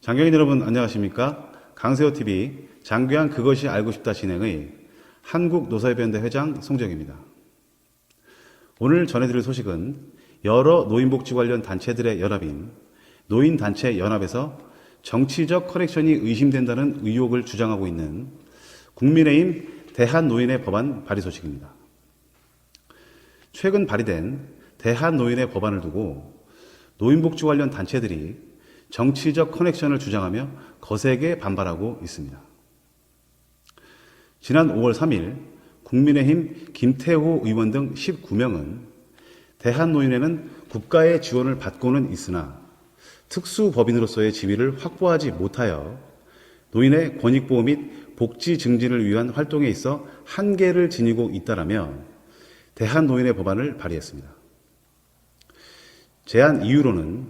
장경인 여러분 안녕하십니까? 강세호 TV 장교한 그것이 알고 싶다 진행의 한국노사협연대 회장 송정입니다. 오늘 전해드릴 소식은 여러 노인복지 관련 단체들의 연합인 노인단체 연합에서 정치적 커넥션이 의심된다는 의혹을 주장하고 있는 국민의힘 대한노인의 법안 발의 소식입니다. 최근 발의된 대한노인의 법안을 두고 노인복지 관련 단체들이 정치적 커넥션을 주장하며 거세게 반발하고 있습니다. 지난 5월 3일 국민의힘 김태호 의원 등 19명은 대한노인회는 국가의 지원을 받고는 있으나 특수법인으로서의 지위를 확보하지 못하여 노인의 권익보호 및 복지 증진을 위한 활동에 있어 한계를 지니고 있다라며 대한노인회 법안을 발의했습니다. 제안 이유로는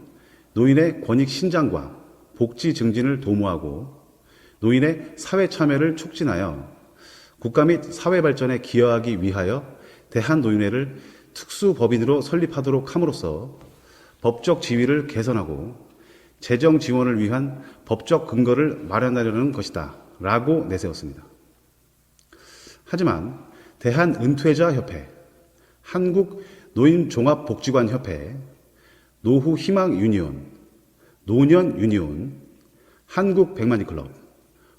노인의 권익 신장과 복지 증진을 도모하고 노인의 사회 참여를 촉진하여 국가 및 사회 발전에 기여하기 위하여 대한노인회를 특수법인으로 설립하도록 함으로써 법적 지위를 개선하고 재정 지원을 위한 법적 근거를 마련하려는 것이다. 라고 내세웠습니다. 하지만 대한은퇴자협회, 한국 노인종합복지관협회, 노후희망유니온, 노년유니온, 한국백만이클럽,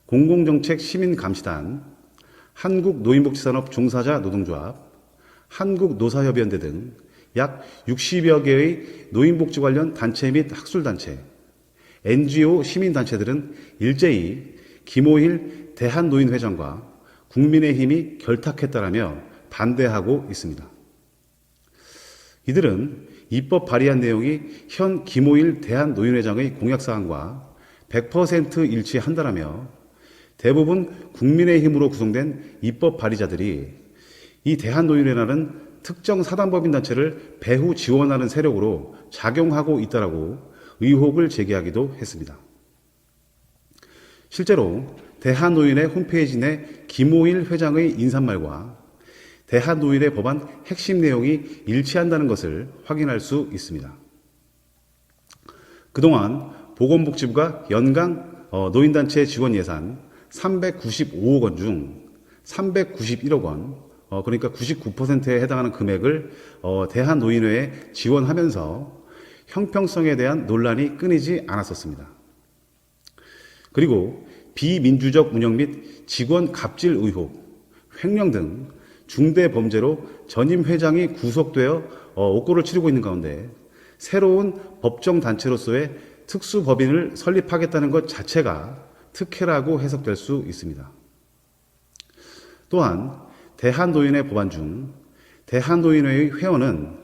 공공정책시민감시단, 한국노인복지산업 종사자 노동조합, 한국노사협연대 등 약 60여 개의 노인복지 관련 단체 및 학술단체, NGO 시민단체들은 일제히 김호일 대한노인회장과 국민의힘이 결탁했다라며 반대하고 있습니다. 이들은 입법 발의한 내용이 현 김호일 대한노인회장의 공약사항과 100% 일치한다라며 대부분 국민의힘으로 구성된 입법 발의자들이 이 대한노인회라는 특정 사단법인 단체를 배후 지원하는 세력으로 작용하고 있다라고 의혹을 제기하기도 했습니다. 실제로 대한노인회 홈페이지 내 김호일 회장의 인사말과 대한노인회 법안 핵심 내용이 일치한다는 것을 확인할 수 있습니다. 그동안 보건복지부가 연간 어, 노인단체 지원 예산 395억 원 중 391억 원, 어, 그러니까 99%에 해당하는 금액을 어, 대한노인회에 지원하면서 형평성에 대한 논란이 끊이지 않았었습니다. 그리고 비민주적 운영 및 직원 갑질 의혹, 횡령 등 중대 범죄로 전임 회장이 구속되어 어, 옥고를 치르고 있는 가운데 새로운 법정 단체로서의 특수법인을 설립하겠다는 것 자체가 특혜라고 해석될 수 있습니다. 또한 대한노인회 법안 중 대한노인회의 회원은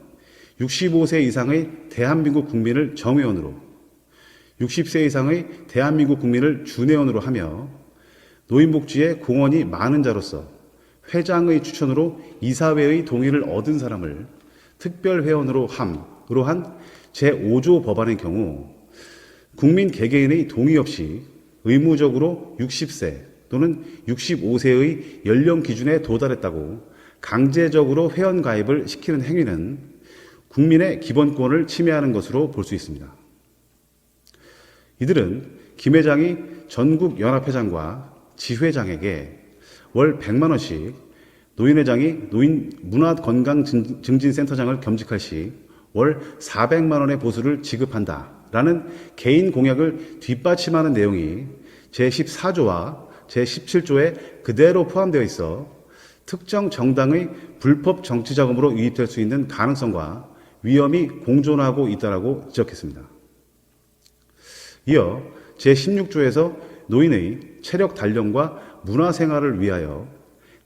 65세 이상의 대한민국 국민을 정회원으로 60세 이상의 대한민국 국민을 준회원으로 하며 노인복지에 공헌이 많은 자로서 회장의 추천으로 이사회의 동의를 얻은 사람을 특별회원으로 함으로 한 제5조 법안의 경우 국민 개개인의 동의 없이 의무적으로 60세 또는 65세의 연령 기준에 도달했다고 강제적으로 회원 가입을 시키는 행위는 국민의 기본권을 침해하는 것으로 볼 수 있습니다. 이들은 김 회장이 전국 연합회장과 지회장에게 월 100만 원씩 노인 회장이 노인 문화 건강 증진 센터장을 겸직할 시 월 400만 원의 보수를 지급한다라는 개인 공약을 뒷받침하는 내용이 제14조와 제17조에 그대로 포함되어 있어 특정 정당의 불법 정치 자금으로 유입될 수 있는 가능성과 위험이 공존하고 있다라고 지적했습니다. 이어 제16조에서 노인의 체력 단련과 문화 생활을 위하여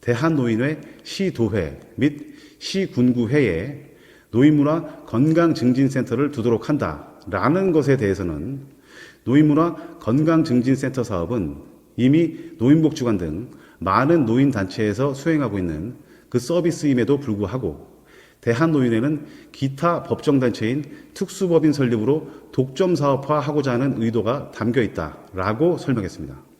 대한노인회 시도회 및 시군구회에 노인문화 건강증진센터를 두도록 한다라는 것에 대해서는 노인문화 건강증진센터 사업은 이미 노인복지관 등 많은 노인단체에서 수행하고 있는 그 서비스임에도 불구하고 대한노인회는 기타 법정단체인 특수법인 설립으로 독점 사업화하고자 하는 의도가 담겨 있다라고 설명했습니다.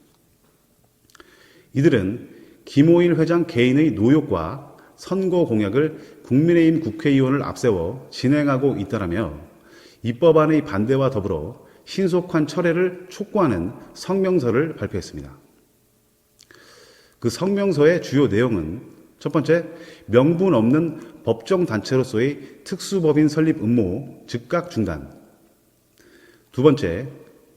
이들은 김호일 회장 개인의 노욕과 선거 공약을 국민의힘 국회의원을 앞세워 진행하고 있다라며 입법안의 반대와 더불어 신속한 철회를 촉구하는 성명서를 발표했습니다. 그 성명서의 주요 내용은 첫 번째, 명분 없는 법정 단체로서의 특수법인 설립 음모 즉각 중단. 두 번째,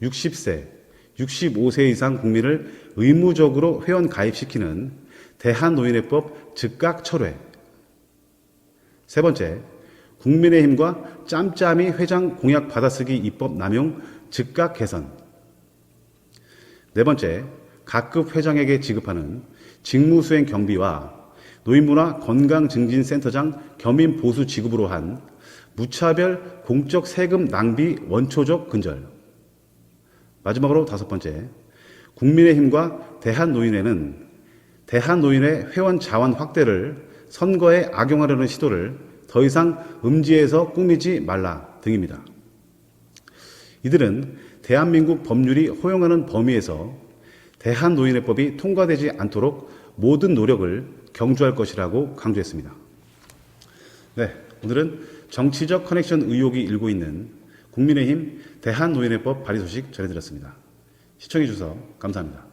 60세, 65세 이상 국민을 의무적으로 회원 가입시키는 대한노인회법 즉각 철회. 세 번째, 국민의힘과 짬짬이 회장 공약 받아쓰기 입법 남용 즉각 개선. 네 번째, 각급 회장에게 지급하는 직무수행 경비와 노인문화 건강증진센터장 겸임 보수 지급으로 한 무차별 공적 세금 낭비 원초적 근절. 마지막으로 다섯 번째, 국민의힘과 대한노인회는 대한노인회 회원 자원 확대를 선거에 악용하려는 시도를 더 이상 음지에서 꾸미지 말라 등입니다. 이들은 대한민국 법률이 허용하는 범위에서 대한노인회법이 통과되지 않도록 모든 노력을 경주할 것이라고 강조했습니다. 네, 오늘은 정치적 커넥션 의혹이 일고 있는 국민의힘 대한노인회법 발의 소식 전해드렸습니다. 시청해주셔서 감사합니다.